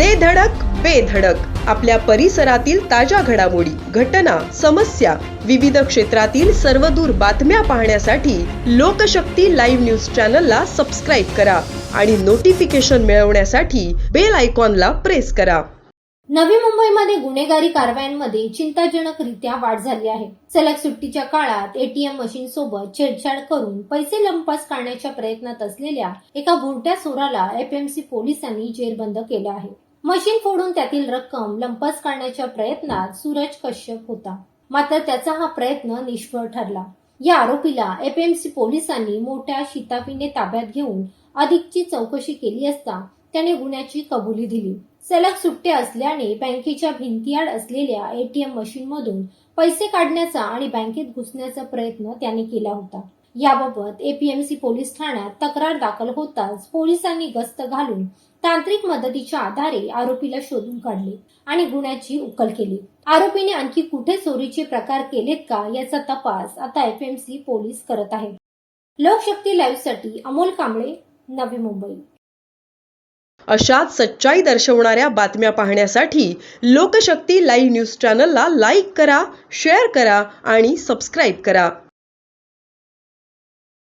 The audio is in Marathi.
दे धडक बेधडक आपल्या परिसरातील ताज्या घडामोडी घटना समस्या विविध क्षेत्रातील सर्वदूर बातम्या पाहण्यासाठी लोकशक्ती लाईव्ह न्यूज चॅनलला सबस्क्राईब करा आणि नोटिफिकेशन मिळवण्यासाठी बेल आयकॉनला प्रेस करा. नवी मुंबईमध्ये गुन्हेगारी कारवायांमध्ये चिंताजनकरित्या वाढ झाली आहे. सलग सुट्टीच्या काळात एटीएम मशीन सोबत छेडछाड करून पैसे लंपास काढण्याच्या प्रयत्नात असलेल्या एका भुरट्या चोराला एपीएमसी पोलिसांनी जेरबंद केलं आहे. मशीन फोडून त्यातील रक्कम लंपास काढण्याच्या प्रयत्नात सूरज कश्यप होता. मात्र त्याचा हा प्रयत्न निष्फळ ठरला. या आरोपीला एपीएमसी पोलिसांनी मोठ्या शिताफीने ताब्यात घेऊन अधिकची चौकशी केली असता त्याने गुन्ह्याची कबुली दिली. सलग सुट्ट्या असल्याने बँकेच्या भिंतीआड असलेल्या एटीएम मशीनमधून पैसे काढण्याचा आणि बँकेत घुसण्याचा प्रयत्न त्याने केला होता. याबाबत एपीएमसी पोलीस ठाण्यात तक्रार दाखल होताच पोलिसांनी गस्त घालून तांत्रिक मदतीच्या आधारे आरोपीला शोधून काढले आणि गुन्ह्याची उकल केली. आरोपीने आणखी कुठे चोरीचे प्रकार केलेत का याचा तपास आता एपीएमसी पोलीस करत आहेत लोकशक्ती लाईव्हसाठी अमोल कांबळे नवी मुंबई. अशाच सच्चाई दर्शवणाऱ्या बातम्या पाहण्यासाठी लोकशक्ती लाईव्ह न्यूज चॅनलला लाईक करा शेअर करा आणि सबस्क्राईब करा.